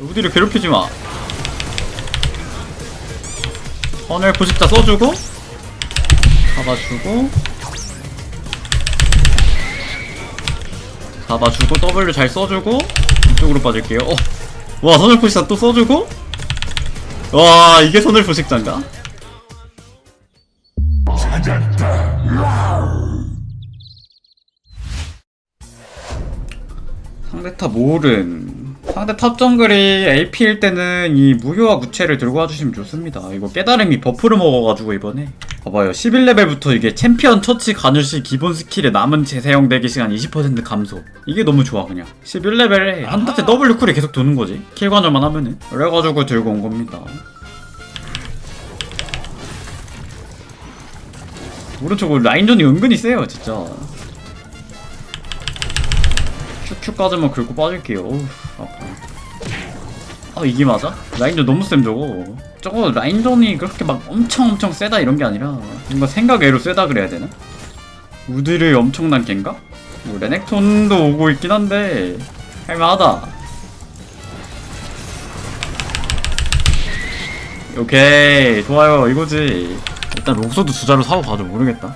우디를 괴롭히지 마. 헌을 포식자 써주고 잡아주고 잡아주고 W 잘 써주고 이쪽으로 빠질게요. 어. 와 선을 포식자 또 써주고 와 이게 선을 포식자인가? 상대 탑 모른 상대 탑 정글이 AP일 때는 이 무효화 구체를 들고 와주시면 좋습니다. 이거 깨달음이 버프를 먹어가지고 이번에. 봐봐요. 11레벨부터 이게 챔피언 처치 가누시 기본 스킬에 남은 재사용 대기 시간 20% 감소. 이게 너무 좋아 그냥. 11레벨에 한타때 W 쿨이 계속 도는 거지. 킬 관절만 하면은. 그래가지고 들고 온 겁니다. 오른쪽 라인전이 은근히 세요 진짜 큐큐까지만 긁고 빠질게요. 어우, 아파. 아, 이게 맞아? 라인전 너무 쌤 저거. 저거 라인전이 그렇게 막 엄청 엄청 세다 이런 게 아니라 뭔가 생각 외로 세다 그래야 되나? 우드를 엄청난 겐가? 뭐 레넥톤도 오고 있긴 한데 할만하다. 오케이 좋아요 이거지. 일단 록소도 두 자루 사고 가죠 모르겠다.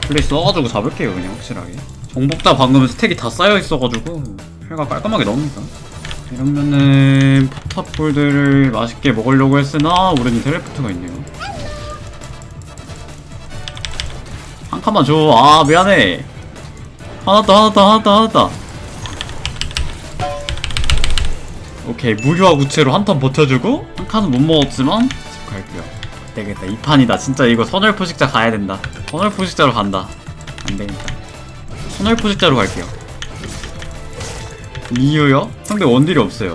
플레이 써가지고 잡을게요 그냥 확실하게. 정복다 방금 스택이 다 쌓여있어가지고 혈가 깔끔하게 넣습니다 이러면은 포탑볼들을 맛있게 먹으려고 했으나 우리는 텔레포트가 있네요. 한 칸만 줘아 미안해. 하나 더 하나 더 하나 더 하나 더. 오케이 무효화 구체로 한 턴 버텨주고 한 칸은 못 먹었지만 되겠다. 이 판이다. 진짜 이거 선열 포식자 가야 된다. 선열 포식자로 간다. 안 되겠다. 선열 포식자로 갈게요. 이유요? 상대 원딜이 없어요.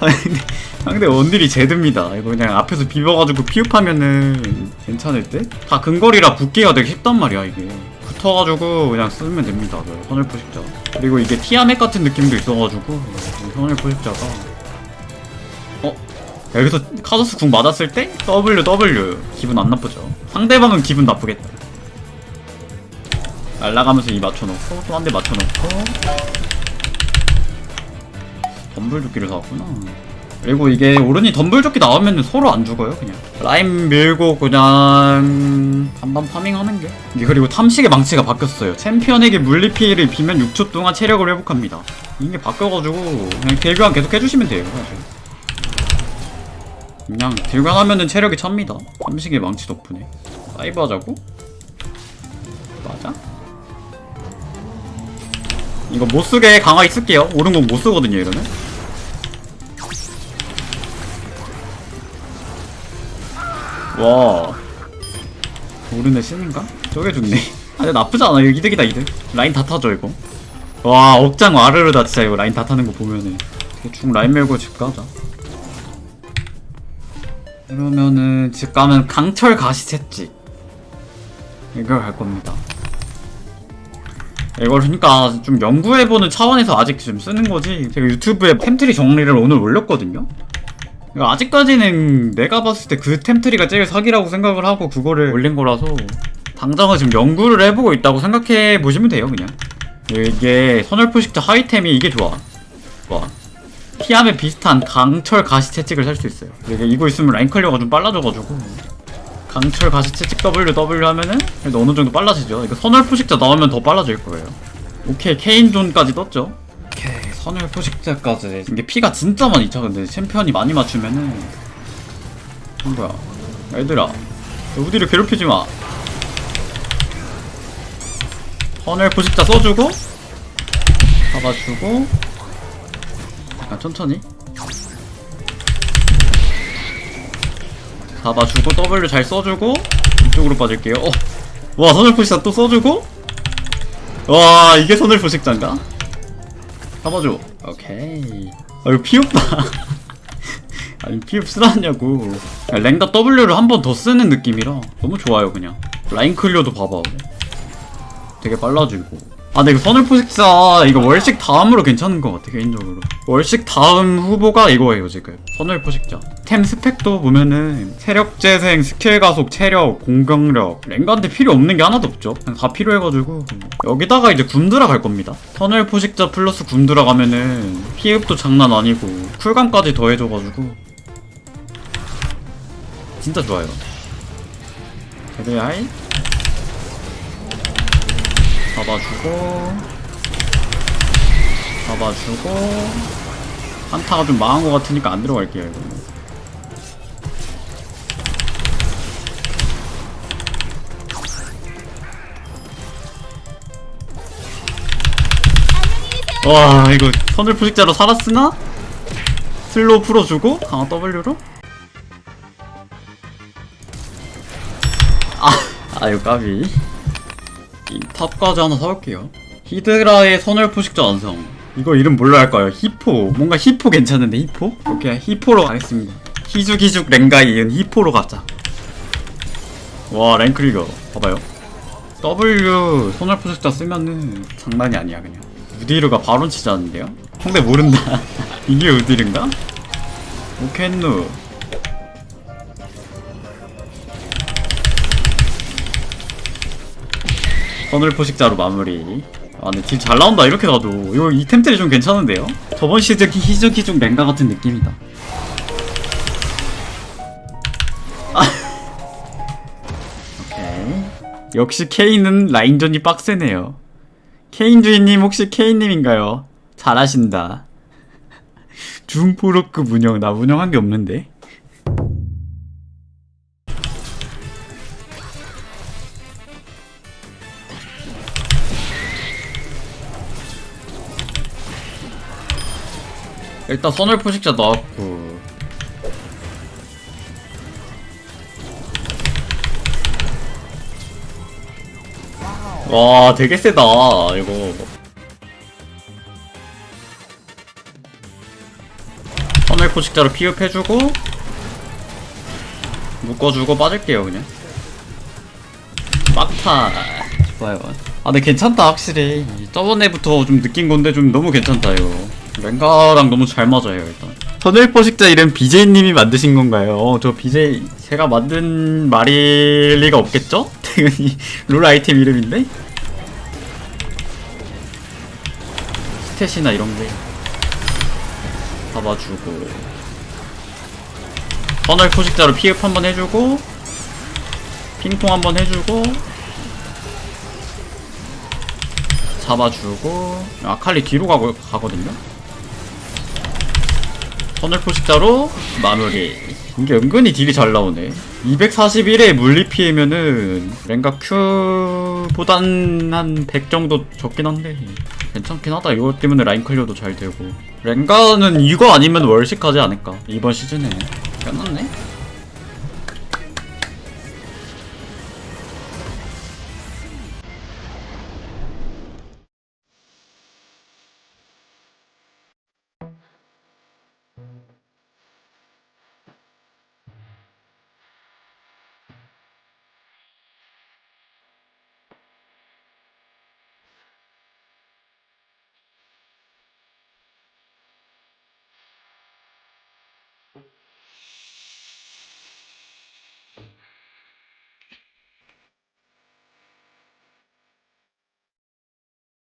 상대, 원딜이 제드입니다. 이거 그냥 앞에서 비벼가지고 피흡하면은 괜찮을 듯? 다 근거리라 붙기가 되게 쉽단 말이야 이게. 붙어가지고 그냥 쓰면 됩니다. 그 선열 포식자. 그리고 이게 티아멧 같은 느낌도 있어가지고 이 선열 포식자가 어? 여기서 카도스 궁 맞았을 때? W W. 기분 안 나쁘죠. 상대방은 기분 나쁘겠다. 날라가면서 이 맞춰놓고 또 한 대 맞춰놓고. 덤블조끼를 사왔구나. 그리고 이게 오른이 덤블조끼 나오면 서로 안 죽어요 그냥. 라인 밀고 그냥 반반 파밍하는 게. 그리고 탐식의 망치가 바뀌었어요. 챔피언에게 물리 피해를 비면 6초 동안 체력을 회복합니다. 이게 바뀌어가지고 그냥 딜교환 계속 해주시면 돼요 사실 그냥 딜관하면은 체력이 찹니다. 삼식의 망치 덕분에. 사이브 하자고? 맞아? 이거 못쓰게 강화 있을게요. 오른공 못쓰거든요, 이러면. 와. 오른의 신인가? 저게 좋네. 아, 근데 나쁘지 않아. 이거 이득이다, 이득. 라인 다 타죠, 이거. 와, 억장 와르르다, 진짜 이거 라인 다 타는 거 보면은. 대충 라인 밀고 집 가자. 그러면은 집 가면 강철 가시 채찍 이걸 갈 겁니다. 이걸 그러니까 좀 연구해보는 차원에서 아직 좀 쓰는 거지. 제가 유튜브에 템트리 정리를 오늘 올렸거든요. 이거 아직까지는 내가 봤을 때 그 템트리가 제일 사기라고 생각을 하고 그거를 올린 거라서 당장은 지금 연구를 해보고 있다고 생각해 보시면 돼요, 그냥. 이게 선열포식자 하이템이 이게 좋아. 좋아. 피암에 비슷한 강철 가시 채찍을 살 수 있어요. 이게 이거 있으면 라인 클리어가 좀 빨라져가지고 강철 가시 채찍 W W 하면은 그래도 어느 정도 빨라지죠. 이거 선월 포식자 나오면 더 빨라질 거예요. 오케이 케인 존까지 떴죠. 오케이 선월 포식자까지 이게 피가 진짜 많이 차 근데 챔피언이 많이 맞추면은 뭐야 얘들아 우디를 괴롭히지 마. 선월 포식자 써주고 잡아주고 약간 천천히. 잡아주고 W 잘 써주고 이쪽으로 빠질게요. 어. 와 선을 포식자 또 써주고? 와 이게 선을 포식자인가? 잡아줘. 오케이. 아 이거 피흡다 아니 피흡 쓰라냐고. 랭다 W를 한 번 더 쓰는 느낌이라. 너무 좋아요 그냥. 라인 클리어도 봐봐. 되게 빨라지고 아 근데 이거 선을 포식자 이거 월식 다음으로 괜찮은 것 같아 개인적으로. 월식 다음 후보가 이거예요 지금. 선을 포식자 템 스펙도 보면은 체력 재생 스킬 가속 체력 공격력 랭가한테 필요 없는 게 하나도 없죠. 그냥 다 필요해가지고. 여기다가 이제 굼드라 갈 겁니다. 선을 포식자 플러스 굼드라 가면은 피흡도 장난 아니고 쿨감까지 더해줘가지고. 진짜 좋아요. 레알 잡아주고 잡아주고. 한타가 좀 망한 것 같으니까 안 들어갈게요 이거. 와 이거 선을 포식자로 살았으나? 슬로우 풀어주고 강화 W로? 아, 아유 까비. 이 탑까지 하나 사올게요. 히드라의 선을 포식자 완성. 이거 이름 뭘로 할까요? 히포. 뭔가 히포 괜찮은데 히포? 오케이 히포로 가겠습니다. 희죽희죽 랭가에 이은 히포로 가자. 와 랭크리거. 봐봐요. W 손을 포식자 쓰면은 장난이 아니야 그냥. 우디르가 바론 치자는데요? 상대 모른다. 이게 우디르인가? 오케누 선을 포식자로 마무리. 아, 근데 딜 잘 나온다. 이렇게 가도. 이거 이 템들이 좀 괜찮은데요? 저번 시즌 희죽희죽 랭가 같은 느낌이다. 아. 오케이. 역시 케인은 라인전이 빡세네요. 케인 주인님 혹시 케인님인가요? 잘하신다. 중프로급 운영. 나 운영한 게 없는데. 일단 선을 포식자 나왔고. 와 되게 세다 이거. 선을 포식자로 피흡해주고 묶어주고 빠질게요 그냥. 빡타. 좋아요. 아 근데 괜찮다 확실히. 저번에부터 좀 느낀 건데 좀 너무 괜찮다 이거 랭가랑 너무 잘 맞아요 일단 선을 포식자 이름 BJ님이 만드신 건가요? 어, 저 BJ 제가 만든 말일 리가 없겠죠? 당연히 롤 아이템 이름인데? 스탯이나 이런 게 잡아주고 선을 포식자로 피흡 한번 해주고 핑퐁 한번 해주고 잡아주고 아칼리 뒤로 가고, 가거든요? 선을 포식자로 마무리. 이게 은근히 딜이 잘 나오네. 241에 물리 피해면은 랭가 Q보단 한 100 정도 적긴 한데 괜찮긴 하다. 이거 때문에 라인 클리어도 잘 되고. 랭가는 이거 아니면 월식하지 않을까? 이번 시즌에. 끝났네